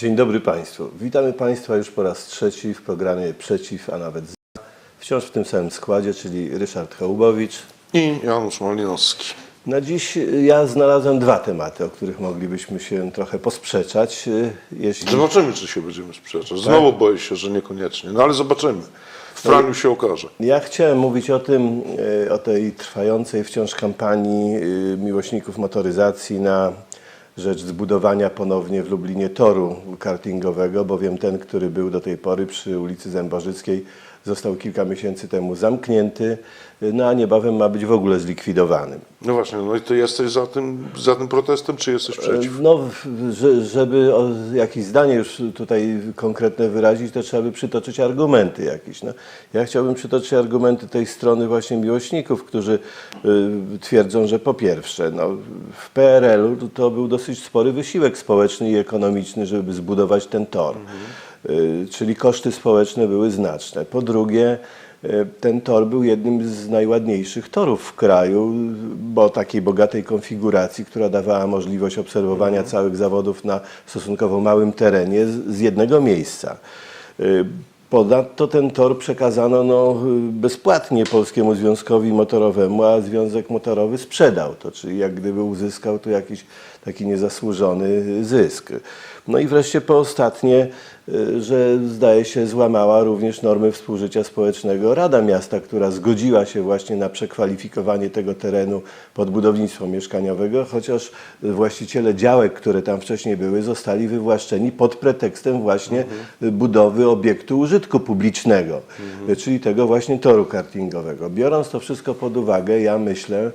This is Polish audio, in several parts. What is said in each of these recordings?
Dzień dobry Państwu. Witamy Państwa już po raz trzeci w programie Przeciw, a nawet za. Wciąż w tym samym składzie, czyli Ryszard Hołbowicz. I Janusz Malinowski. Na dziś y, ja znalazłem dwa tematy, o których moglibyśmy się trochę posprzeczać. y, Jeśli... Zobaczymy, czy się będziemy sprzeczać. Znowu boję się, że niekoniecznie. No ale zobaczymy. W praniu się okaże. Ja chciałem mówić o tym, y, o tej trwającej wciąż kampanii miłośników motoryzacji na rzecz zbudowania ponownie w Lublinie toru kartingowego, bowiem ten, który był do tej pory przy ulicy Zębożyckiej, został kilka miesięcy temu zamknięty, y, no a niebawem ma być w ogóle zlikwidowany. No właśnie, no i ty jesteś za tym, za tym protestem, czy jesteś przeciw? No, żeby jakieś zdanie już tutaj konkretne wyrazić, to trzeba by przytoczyć argumenty jakieś. No, ja chciałbym przytoczyć argumenty tej strony właśnie miłośników, którzy y, twierdzą, że po pierwsze, no, w PRL-u to był dosyć spory wysiłek społeczny i ekonomiczny, żeby zbudować ten tor. Y, czyli koszty społeczne były znaczne. Po drugie, y, ten tor był jednym z najładniejszych torów w kraju, bo takiej bogatej konfiguracji, która dawała możliwość obserwowania całych zawodów na stosunkowo małym terenie z, jednego miejsca. Y, Ponadto ten tor przekazano no, y, bezpłatnie Polskiemu Związkowi Motorowemu, a Związek Motorowy sprzedał to, czyli jak gdyby uzyskał tu jakiś taki niezasłużony zysk. No i wreszcie po ostatnie, y, że zdaje się złamała również normy współżycia społecznego Rada Miasta, która zgodziła się właśnie na przekwalifikowanie tego terenu pod budownictwo mieszkaniowego, chociaż właściciele działek, które tam wcześniej były, zostali wywłaszczeni pod pretekstem właśnie budowy obiektu użytku publicznego, czyli tego właśnie toru kartingowego. Biorąc to wszystko pod uwagę, ja myślę,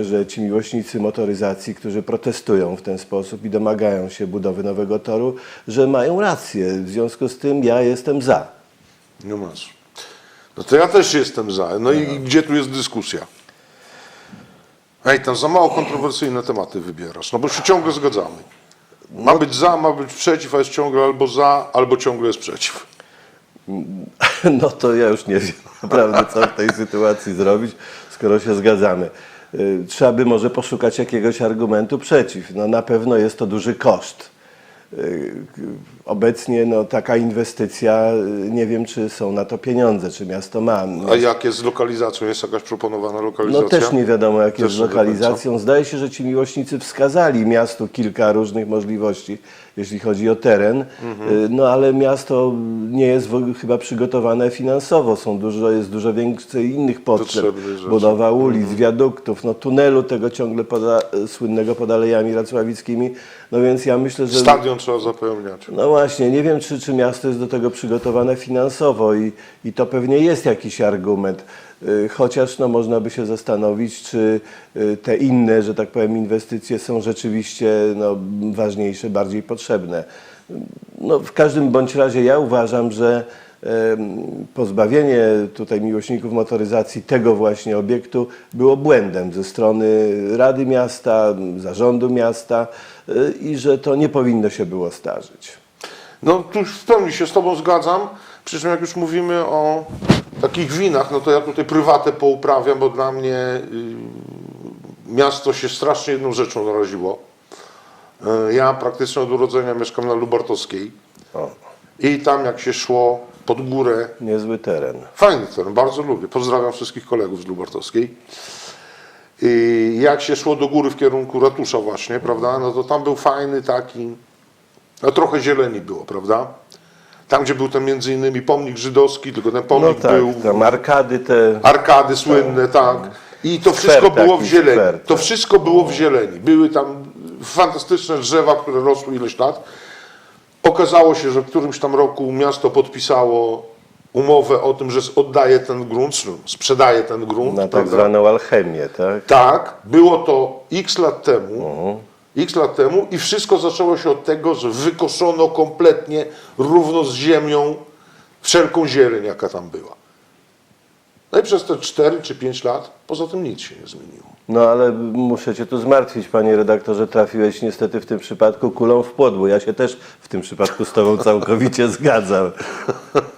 że ci miłośnicy motoryzacji, którzy protestują w ten sposób i domagają się budowy nowego toru, że mają rację. W związku z tym ja jestem za. No masz. No to ja też jestem za. No i gdzie tu jest dyskusja? Ej, tam za mało kontrowersyjne tematy wybierasz, no bo się ciągle zgadzamy. Ma być za, ma być przeciw, a jest ciągle albo za, albo ciągle jest przeciw. No to ja już nie wiem naprawdę, co w tej sytuacji zrobić, skoro się zgadzamy. Y, Trzeba by może poszukać jakiegoś argumentu przeciw. No na pewno jest to duży koszt. Obecnie no, taka inwestycja, y, nie wiem czy są na to pieniądze, czy miasto ma. A jak jest z lokalizacją? Jest jakaś proponowana lokalizacja? No też nie wiadomo jak jest z lokalizacją. Zdaje się, że ci miłośnicy wskazali miastu kilka różnych możliwości, jeśli chodzi o teren, Mhm. Y, no ale miasto nie jest chyba przygotowane finansowo. Są dużo, jest dużo więcej innych potrzeb. Budowa ulic, wiaduktów, no tunelu tego ciągle poda, słynnego pod Alejami Racławickimi. No więc ja myślę, że... Stadion trzeba zapełniać. No właśnie, nie wiem, czy, czy miasto jest do tego przygotowane finansowo i, i to pewnie jest jakiś argument. Y, Chociaż no, można by się zastanowić, czy y, te inne, że tak powiem, inwestycje są rzeczywiście no, ważniejsze, bardziej potrzebne. No, w każdym bądź razie ja uważam, że pozbawienie tutaj miłośników motoryzacji tego właśnie obiektu było błędem ze strony Rady Miasta, zarządu miasta y, i że to nie powinno się było zdarzyć. No tu w pełni się z Tobą zgadzam. Przy czym jak już mówimy o takich winach, no to ja tutaj prywatę pouprawiam, bo dla mnie y, miasto się strasznie jedną rzeczą naraziło. Y, ja praktycznie od urodzenia mieszkam na Lubartowskiej O, i tam jak się szło pod górę, niezły teren. fajny teren, bardzo lubię. Pozdrawiam wszystkich kolegów z Lubartowskiej. I jak się szło do góry w kierunku ratusza właśnie, prawda, no to tam był fajny taki, no trochę zieleni było, prawda? Tam, gdzie był ten między innymi pomnik żydowski, tylko ten No pomnik tak, był, tam arkady te. arkady słynne, tak. I to Skwer wszystko było w taki, zieleni. skwer, To tak. wszystko było w zieleni. Były tam fantastyczne drzewa, które rosły ileś lat. Okazało się, że w którymś tam roku miasto podpisało umowę o tym, że oddaje ten grunt, czy sprzedaje ten grunt. Na tak prawda? zwaną alchemię, tak? Tak, było to x lat temu. Mhm. X lat temu i wszystko zaczęło się od tego, że wykoszono kompletnie równo z ziemią wszelką zieleń, jaka tam była. No i przez te 4 czy 5 lat poza tym nic się nie zmieniło. No ale muszę cię tu zmartwić, panie redaktorze, trafiłeś niestety w tym przypadku kulą w płodło. Ja się też w tym przypadku z tobą całkowicie zgadzam.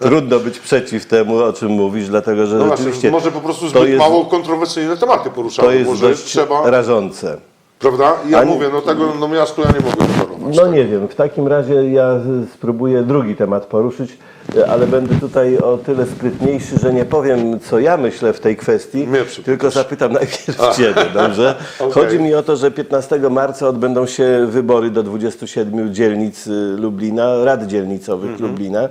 Trudno być przeciw temu, o czym mówisz, dlatego że No rzeczywiście właśnie, może po prostu zbyt jest, mało kontrowersyjne tematy poruszamy. to jest może dość trzeba, rażące. Prawda? Ja Ani- mówię, no tego no miasto ja nie mogę tolerować. No nie wiem, w takim razie ja spróbuję drugi temat poruszyć, y, ale będę tutaj o tyle sprytniejszy, że nie powiem, co ja myślę w tej kwestii, Mnie tylko zapytam najpierw Ciebie, dobrze? Okej. Chodzi mi o to, że 15 marca odbędą się wybory do 27 dzielnic y, Lublina, rad dzielnicowych Mhm. Lublina.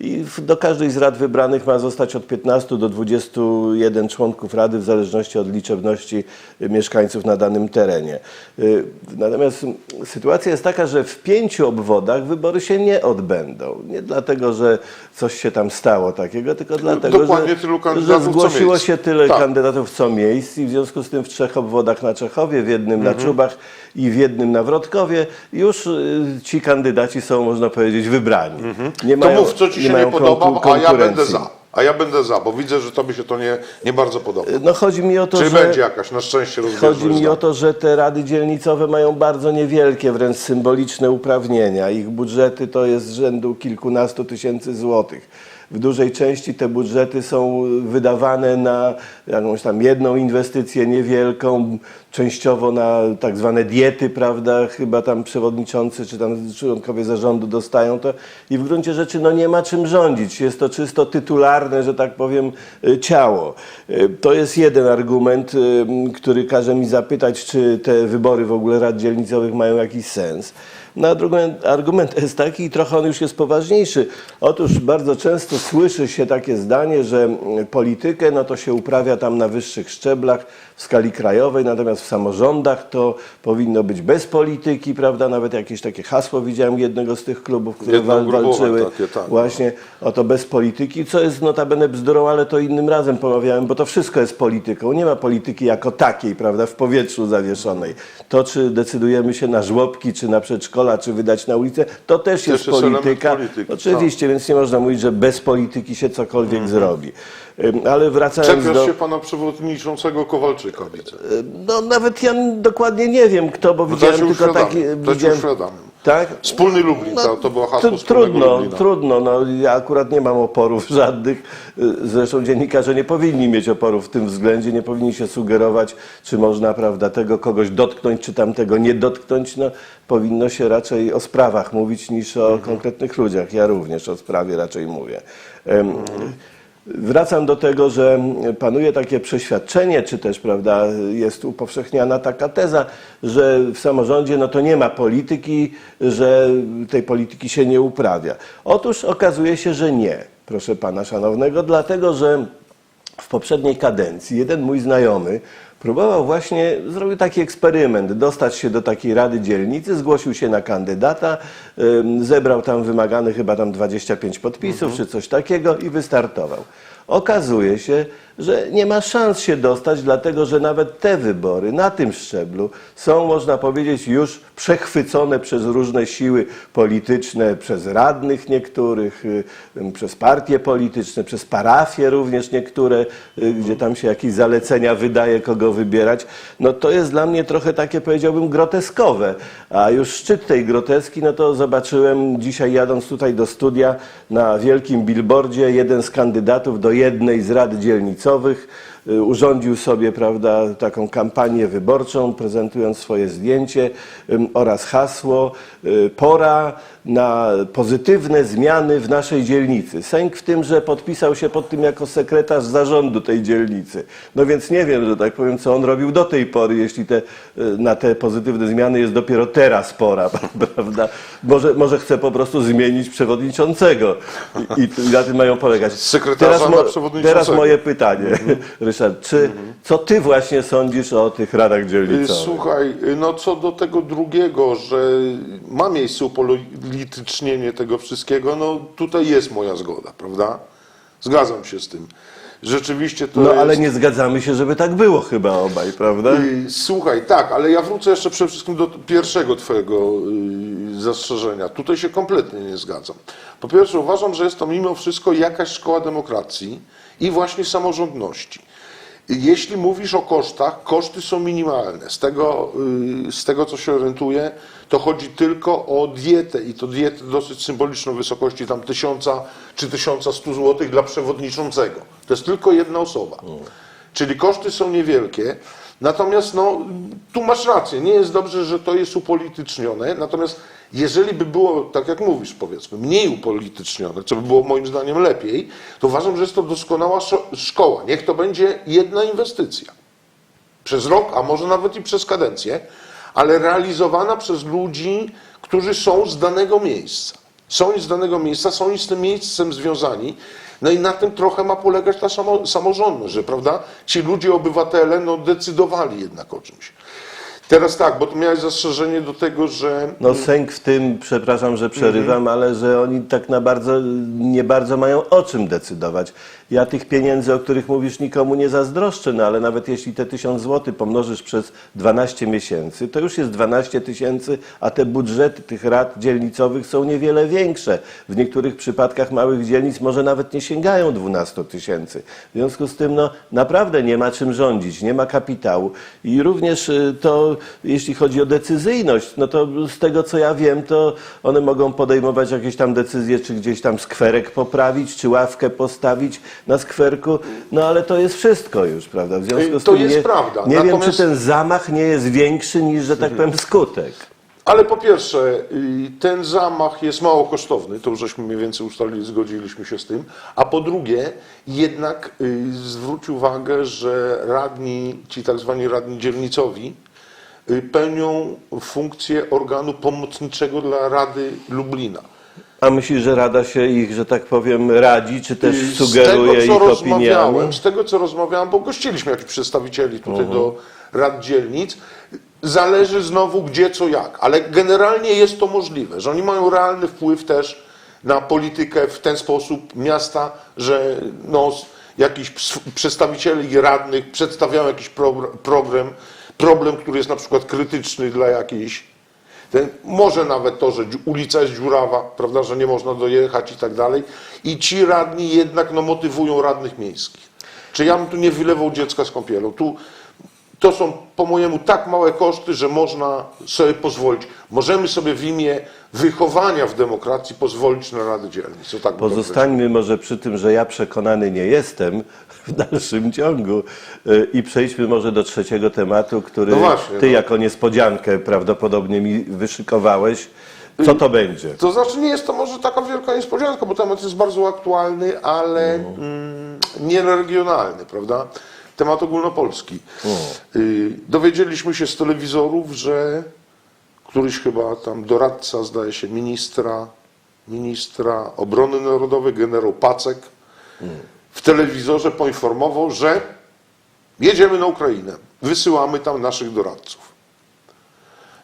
I do każdej z rad wybranych ma zostać od 15 do 21 członków rady, w zależności od liczebności y, mieszkańców na danym terenie. Y, Natomiast mm, sytuacja jest taka, że w pięciu obwodach wybory się nie odbędą. Nie dlatego, że coś się tam stało takiego, tylko dlatego, dokładnie że, że zgłosiło się tyle Tak. kandydatów co miejsc i w związku z tym w trzech obwodach na Czechowie, w jednym Mhm. na Czubach i w jednym na Wrotkowie już y, ci kandydaci są, można powiedzieć, wybrani. Nie Mhm. To mają- mów, co ci się nie, podoba, a ja będę za. A ja będę za, bo widzę, że tobie się to nie, nie bardzo podoba. No chodzi mi o to, Czy że... będzie jakaś na szczęście rozbieżność Chodzi mi o to, że te rady dzielnicowe mają bardzo niewielkie, wręcz symboliczne uprawnienia. Ich budżety to jest z rzędu kilkunastu tysięcy złotych. W dużej części te budżety są wydawane na jakąś tam jedną inwestycję niewielką, częściowo na tak zwane diety, prawda, chyba tam przewodniczący czy tam członkowie zarządu dostają to i w gruncie rzeczy no nie ma czym rządzić. Jest to czysto tytularne, że tak powiem, y, ciało. Y, To jest jeden argument, y, który każe mi zapytać, czy te wybory w ogóle rad dzielnicowych mają jakiś sens. No a drugi argument jest taki i trochę on już jest poważniejszy. Otóż bardzo często słyszy się takie zdanie, że politykę no to się uprawia tam na wyższych szczeblach w skali krajowej, natomiast w samorządach to powinno być bez polityki, prawda? Nawet jakieś takie hasło widziałem jednego z tych klubów, które wal, walczyły takie, tak. właśnie o to bez polityki, co jest notabene bzdurą, ale to innym razem pomawiałem, bo to wszystko jest polityką. Nie ma polityki jako takiej, prawda, w powietrzu zawieszonej. To, czy decydujemy się na żłobki, czy na przedszkola, czy wydać na ulicę, to też jest jest element polityka. polityki, Oczywiście, więc nie można mówić, że bez polityki się cokolwiek zrobi. Ale wracając Czepiasz do... się pana przewodniczącego Kowalczyka, widzę. No nawet ja dokładnie nie wiem kto, bo widziałem tylko uświadamiam, taki... widziałem-. Tak? Wspólny Lublin, to, to było hasło Trudno, Lublina. trudno. No, ja akurat nie mam oporów żadnych. Y, Zresztą dziennikarze nie powinni mieć oporów w tym względzie, nie powinni się sugerować, czy można prawda, tego kogoś dotknąć, czy tamtego nie dotknąć. No, powinno się raczej o sprawach mówić niż o Mhm. konkretnych ludziach. Ja również o sprawie raczej mówię. Em, Wracam do tego, że panuje takie przeświadczenie, czy też prawda, jest upowszechniana taka teza, że w samorządzie no to nie ma polityki, że tej polityki się nie uprawia. Otóż okazuje się, że nie, proszę pana szanownego, dlatego że w poprzedniej kadencji jeden mój znajomy próbował właśnie, zrobił taki eksperyment, dostać się do takiej rady dzielnicy, zgłosił się na kandydata, zebrał tam wymagane chyba tam 25 podpisów czy coś takiego i wystartował. Okazuje się, że nie ma szans się dostać, dlatego że nawet te wybory na tym szczeblu są, można powiedzieć, już przechwycone przez różne siły polityczne, przez radnych niektórych, y, y, przez partie polityczne, przez parafie również niektóre, y, gdzie tam się jakieś zalecenia wydaje, kogo wybierać. No to jest dla mnie trochę takie, powiedziałbym, groteskowe. A już szczyt tej groteski, no to zobaczyłem dzisiaj jadąc tutaj do studia na wielkim billboardzie jeden z kandydatów do jednej z rad dzielnicowych y, urządził sobie prawda, taką kampanię wyborczą, prezentując swoje zdjęcie oraz hasło y, pora na pozytywne zmiany w naszej dzielnicy. Sęk w tym, że podpisał się pod tym jako sekretarz zarządu tej dzielnicy. No więc nie wiem, że tak powiem, co on robił do tej pory, jeśli te, y, na te pozytywne zmiany jest dopiero teraz pora, prawda? Może, może chce po prostu zmienić przewodniczącego i, i, na tym mają polegać. Sekretarza na przewodniczącego. Teraz moje pytanie, Ryszard, czy, co ty właśnie sądzisz o tych radach Y, dzielnicowych? Słuchaj, y, no co do tego drugiego, że ma miejsce upolitycznienie tego wszystkiego, no tutaj jest moja zgoda, prawda? Zgadzam się z tym. Rzeczywiście to No jest... ale nie zgadzamy się, żeby tak było chyba obaj, prawda? Y, Słuchaj, tak, ale ja wrócę jeszcze przede wszystkim do pierwszego Twojego y, zastrzeżenia. Tutaj się kompletnie nie zgadzam. Po pierwsze, uważam, że jest to mimo wszystko jakaś szkoła demokracji i właśnie samorządności. Jeśli mówisz o kosztach, koszty są minimalne. Z tego, y, z tego co się orientuję, to chodzi tylko o dietę i to dietę dosyć symboliczną wysokości tam 1000 czy 1100 zł dla przewodniczącego. To jest tylko jedna osoba. Czyli koszty są niewielkie. Natomiast no, tu masz rację, nie jest dobrze, że to jest upolitycznione. Natomiast jeżeli by było, tak jak mówisz, powiedzmy, mniej upolitycznione, co by było moim zdaniem lepiej, to uważam, że jest to doskonała szkoła. Niech to będzie jedna inwestycja przez rok, a może nawet i przez kadencję, ale realizowana przez ludzi, którzy są z danego miejsca. Są z danego miejsca, są z tym miejscem związani. No i na tym trochę ma polegać ta samo, samorządność, że prawda? Ci ludzie, obywatele, no decydowali jednak o czymś. Teraz tak, bo tu miałeś zastrzeżenie do tego, że No sęk w tym, przepraszam, że przerywam, Mhm. ale że oni tak na bardzo, nie bardzo mają o czym decydować. Ja tych pieniędzy, o których mówisz, nikomu nie zazdroszczę, no ale nawet jeśli te 1000 zł pomnożysz przez 12 miesięcy, to już jest 12 tysięcy, a te budżety tych rad dzielnicowych są niewiele większe. W niektórych przypadkach małych dzielnic może nawet nie sięgają 12 tysięcy. W związku z tym, no naprawdę nie ma czym rządzić, nie ma kapitału i również y, to, jeśli chodzi o decyzyjność, no to z tego co ja wiem, to one mogą podejmować jakieś tam decyzje, czy gdzieś tam skwerek poprawić, czy ławkę postawić na skwerku, no ale to jest wszystko już, prawda? W związku z Y, to tym jest nie, prawda. nie wiem, czy Natomiast- ten zamach nie jest większy niż, że tak powiem, skutek. Ale po pierwsze, y, ten zamach jest mało kosztowny, to już żeśmy mniej więcej ustalili, zgodziliśmy się z tym. A po drugie, jednak y, zwróć uwagę, że radni, ci tak zwani radni dzielnicowi, y, pełnią funkcję organu pomocniczego dla Rady Lublina. A myślisz, że Rada się ich, że tak powiem, radzi, czy też Y, sugeruje z tego, co ich opiniami? rozmawiałem, z tego, co rozmawiałem, bo gościliśmy jakichś przedstawicieli tutaj do rad dzielnic, zależy znowu gdzie, co, jak, ale generalnie jest to możliwe, że oni mają realny wpływ też na politykę w ten sposób miasta, że no, jakiś przedstawicieli radnych przedstawiają jakiś program, problem, który jest na przykład krytyczny dla jakiejś ten, może nawet to, że ulica jest dziurawa, prawda, że nie można dojechać i tak dalej. I ci radni jednak no, motywują radnych miejskich. Czy ja bym tu nie wylewał dziecka z kąpielą? Tu to są po mojemu tak małe koszty, że można sobie pozwolić. Możemy sobie w imię wychowania w demokracji pozwolić na Rady Dzielnic. Tak Pozostańmy może przy tym, że ja przekonany nie jestem w dalszym ciągu y, i przejdźmy może do trzeciego tematu, który No właśnie, ty no. jako niespodziankę prawdopodobnie mi wyszykowałeś. Co to będzie? To znaczy nie jest to może taka wielka niespodzianka, bo temat jest bardzo aktualny, ale mm, nie regionalny, prawda? Temat ogólnopolski. Y, dowiedzieliśmy się z telewizorów, że któryś chyba tam doradca, zdaje się, ministra, ministra obrony narodowej, generał Pacek, w telewizorze poinformował, że jedziemy na Ukrainę, wysyłamy tam naszych doradców.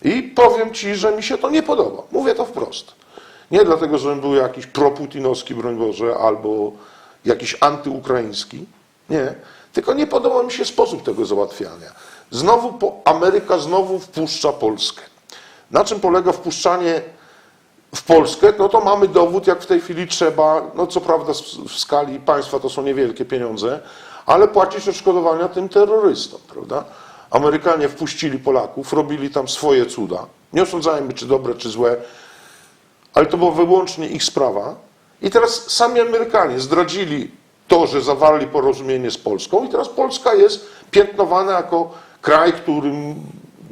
I powiem Ci, że mi się to nie podoba. Mówię to wprost. Nie dlatego, żebym był jakiś proputinowski, broń Boże, albo jakiś antyukraiński. Nie. Tylko nie podoba mi się sposób tego załatwiania. Znowu po, Ameryka znowu wpuszcza Polskę. Na czym polega wpuszczanie w Polskę? No to mamy dowód, jak w tej chwili trzeba, no co prawda w skali państwa to są niewielkie pieniądze, ale płacić odszkodowania tym terrorystom, prawda? Amerykanie wpuścili Polaków, robili tam swoje cuda. Nie osądzajmy, czy dobre, czy złe, ale to była wyłącznie ich sprawa. I teraz sami Amerykanie zdradzili to, że zawarli porozumienie z Polską i teraz Polska jest piętnowana jako kraj, którym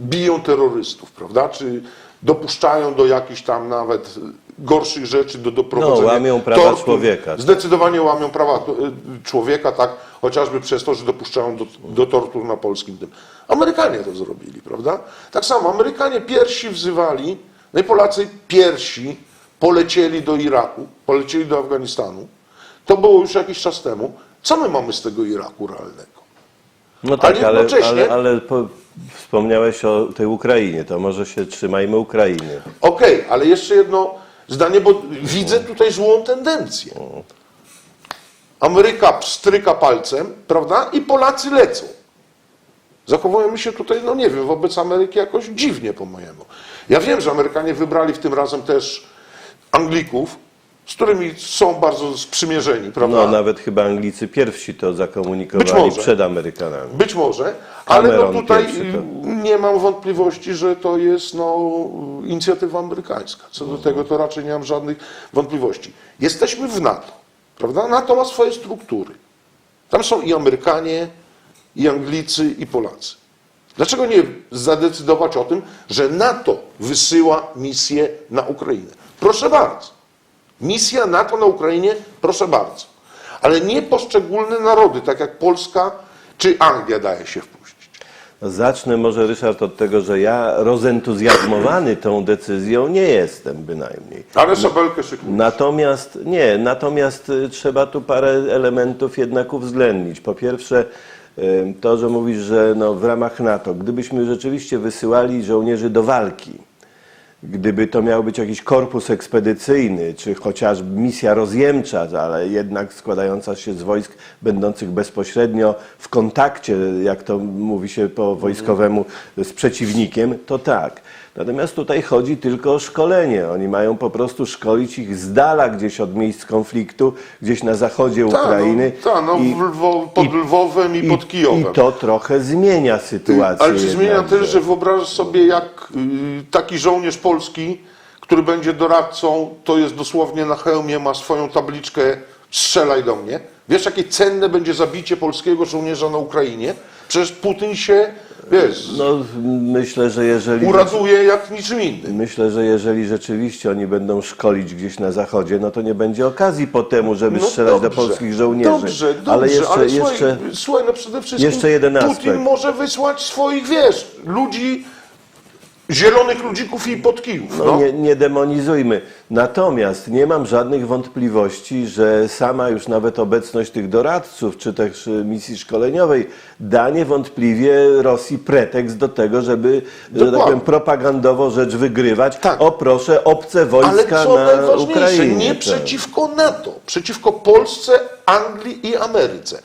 biją terrorystów, prawda? Czy dopuszczają do jakichś tam nawet gorszych rzeczy, do doprowadzenia... No, łamią prawa tortur. człowieka. Zdecydowanie łamią prawa y, człowieka, tak, chociażby przez to, że dopuszczają do, do tortur na polskim tym. Amerykanie to zrobili, prawda? Tak samo Amerykanie pierwsi wzywali, no i Polacy pierwsi polecieli do Iraku, polecieli do Afganistanu. To było już jakiś czas temu. Co my mamy z tego Iraku realnego? No tak, Ale ale, ale, ale po, wspomniałeś o tej Ukrainie, to może się trzymajmy Ukrainy. Okej, ale jeszcze jedno zdanie, bo widzę tutaj złą tendencję. Ameryka pstryka palcem, prawda? I Polacy lecą. Zachowujemy się tutaj, no nie wiem, wobec Ameryki jakoś dziwnie po mojemu. Ja wiem, że Amerykanie wybrali w tym razem też Anglików, z którymi są bardzo sprzymierzeni, prawda? No nawet chyba Anglicy pierwsi to zakomunikowali może. przed Amerykanami. Być może, ale no tutaj nie mam wątpliwości, że to jest no, inicjatywa amerykańska. Co do tego to raczej nie mam żadnych wątpliwości. Jesteśmy w NATO, prawda? NATO ma swoje struktury. Tam są i Amerykanie, i Anglicy, i Polacy. Dlaczego nie zadecydować o tym, że NATO wysyła misję na Ukrainę? Proszę bardzo. Misja NATO na Ukrainie, proszę bardzo. Ale nie poszczególne narody, tak jak Polska czy Anglia daje się wpuścić. Zacznę może, Ryszard, od tego, że ja rozentuzjazmowany tą decyzją nie jestem bynajmniej. Ale szabelkę szykuje. Natomiast nie, natomiast y, trzeba tu parę elementów jednak uwzględnić. Po pierwsze, y, to, że mówisz, że no, w ramach NATO, gdybyśmy rzeczywiście wysyłali żołnierzy do walki, gdyby to miał być jakiś korpus ekspedycyjny, czy chociaż misja rozjemcza, ale jednak składająca się z wojsk będących bezpośrednio w kontakcie, jak to mówi się po wojskowemu, z przeciwnikiem, to tak. Natomiast tutaj chodzi tylko o szkolenie. Oni mają po prostu szkolić ich z dala gdzieś od miejsc konfliktu, gdzieś na zachodzie Ta, Ukrainy. No, ta, no, I- Lwo, pod i- Lwowem i, pod Kijowem. I to trochę zmienia sytuację. Ale czy zmienia też, że wyobrażasz sobie, jak y, taki żołnierz polski, który będzie doradcą, to jest dosłownie na hełmie, ma swoją tabliczkę strzelaj do mnie. Wiesz, jakie cenne będzie zabicie polskiego żołnierza na Ukrainie? Przecież Putin się, wiesz, No, myślę, że jeżeli... uraduje jak niczym innym. Myślę, że jeżeli rzeczywiście oni będą szkolić gdzieś na zachodzie, no to nie będzie okazji po temu, żeby strzelać do polskich żołnierzy. No Dobrze, dobrze, ale jeszcze, ale słuchaj, jeszcze słuchaj, no przede wszystkim jeszcze jeden Putin aspekt. może wysłać swoich, wiesz, ludzi, zielonych ludzików i pod Kijów. no, No, nie, nie demonizujmy. Natomiast nie mam żadnych wątpliwości, że sama już nawet obecność tych doradców, czy też y, misji szkoleniowej da niewątpliwie Rosji pretekst do tego, żeby, że tak powiem, propagandowo rzecz wygrywać. Tak. O proszę, obce Ale wojska co na najważniejsze, Ukrainie. nie tak. przeciwko NATO, przeciwko Polsce, Anglii i Ameryce.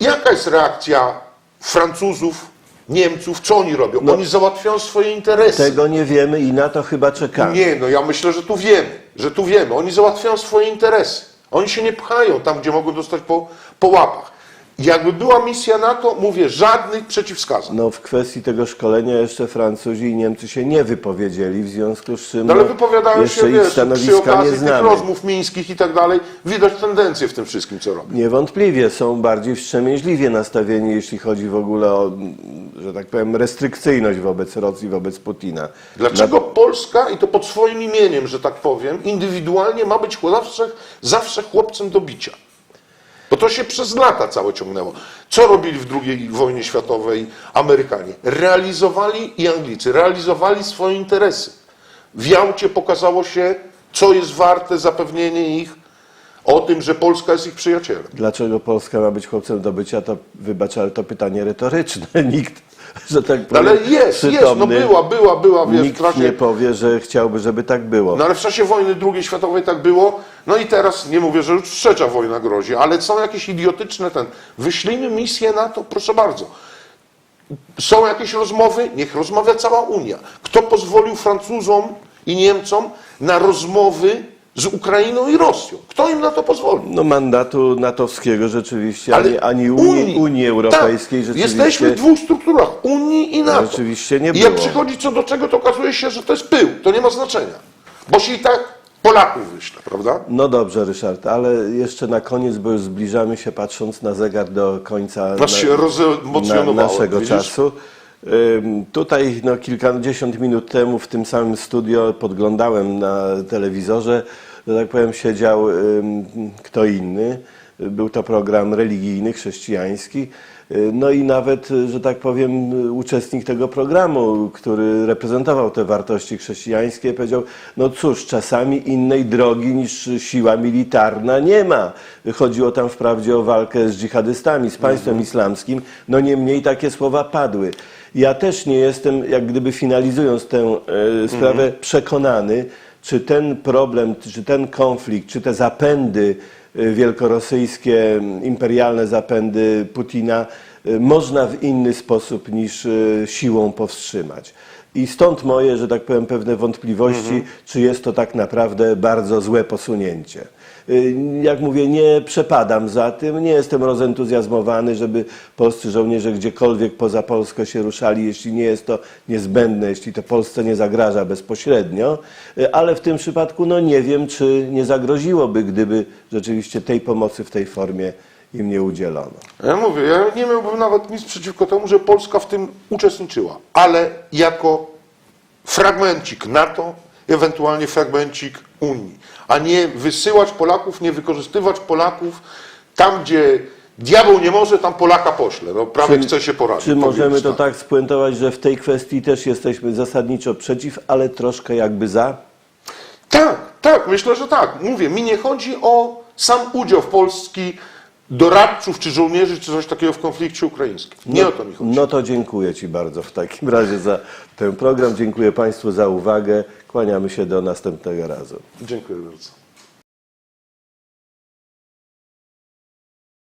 Jaka jest reakcja Francuzów, Niemców? Co oni robią? No. oni załatwiają swoje interesy. Tego nie wiemy i na to chyba czekamy. Nie, no ja myślę, że tu wiemy, że tu wiemy. Oni załatwiają swoje interesy. Oni się nie pchają tam, gdzie mogą dostać po, po łapach. Jakby była misja NATO, mówię, żadnych przeciwwskazań. No w kwestii tego szkolenia jeszcze Francuzi i Niemcy się nie wypowiedzieli, w związku z czym No ale wypowiadają jeszcze się, ich wiesz, przy okazji tych rozmów mińskich i tak dalej, widać tendencję w tym wszystkim, co robią. Niewątpliwie są bardziej wstrzemięźliwie nastawieni, jeśli chodzi w ogóle o, że tak powiem, restrykcyjność wobec Rosji, wobec Putina. Dlaczego Polska, i to pod swoim imieniem, że tak powiem, indywidualnie ma być zawsze, zawsze chłopcem do bicia? Bo to się przez lata całe ciągnęło. Co robili w II wojnie światowej Amerykanie? Realizowali i Anglicy, realizowali swoje interesy. W Jałcie pokazało się, co jest warte zapewnienie ich o tym, że Polska jest ich przyjacielem. Dlaczego Polska ma być chłopcem do bycia, to wybacz, ale to pytanie retoryczne. Nikt, że tak powiem, Ale jest, jest, no była, była, była, wiesz, w nikt trakcie... nie powie, że chciałby, żeby tak było. No ale w czasie wojny II światowej tak było. No i teraz nie mówię, że już trzecia wojna grozi, ale są jakieś idiotyczne ten. Wyślijmy misję NATO, proszę bardzo. Są jakieś rozmowy, niech rozmawia cała Unia. Kto pozwolił Francuzom i Niemcom na rozmowy z Ukrainą i Rosją? Kto im na to pozwolił? No mandatu natowskiego rzeczywiście, Ale ani, ani Unii, Unii Europejskiej tak, rzeczywiście... Jesteśmy w dwóch strukturach, Unii i NATO. Rzeczywiście nie I jak było. przychodzi co do czego, to okazuje się, że to jest pył. To nie ma znaczenia. Bo się i tak Polaków wyśle, prawda? No dobrze, Ryszard, ale jeszcze na koniec, bo już zbliżamy się patrząc na zegar do końca Nas się na, naszego widzisz? czasu. Tutaj no, kilkadziesiąt minut temu w tym samym studio podglądałem na telewizorze, że tak powiem, siedział kto inny. Był to program religijny, chrześcijański. No i nawet, że tak powiem, uczestnik tego programu, który reprezentował te wartości chrześcijańskie, powiedział, no cóż, czasami innej drogi niż siła militarna nie ma. Chodziło tam wprawdzie o walkę z dżihadystami, z państwem islamskim, no niemniej takie słowa padły. Ja też nie jestem, jak gdyby finalizując tę e, sprawę, przekonany, czy ten problem, czy ten konflikt, czy te zapędy e, wielkorosyjskie, imperialne zapędy Putina e, można w inny sposób niż siłą powstrzymać. I stąd moje, że tak powiem, pewne wątpliwości, czy jest to tak naprawdę bardzo złe posunięcie. Y, Jak mówię, nie przepadam za tym, nie jestem rozentuzjazmowany, żeby polscy żołnierze gdziekolwiek poza Polskę się ruszali, jeśli nie jest to niezbędne, jeśli to Polsce nie zagraża bezpośrednio, Y, ale w tym przypadku no nie wiem, czy nie zagroziłoby, gdyby rzeczywiście tej pomocy w tej formie im nie udzielono. Ja mówię, ja nie miałbym nawet nic przeciwko temu, że Polska w tym uczestniczyła, ale jako fragmencik NATO, ewentualnie fragmencik Unii, a nie wysyłać Polaków, nie wykorzystywać Polaków tam, gdzie diabeł nie może, tam Polaka pośle. No, prawie chce się poradzić. Czy możemy to tak spuentować, że w tej kwestii też jesteśmy zasadniczo przeciw, ale troszkę jakby za? Tak, tak, myślę, że tak. Mówię, mi nie chodzi o sam udział w Polski doradców czy żołnierzy, czy coś takiego w konflikcie ukraińskim. Nie o to mi chodzi. No to dziękuję Ci bardzo w takim razie za ten program. Dziękuję Państwu za uwagę. Kłaniamy się do następnego razu. Dziękuję bardzo.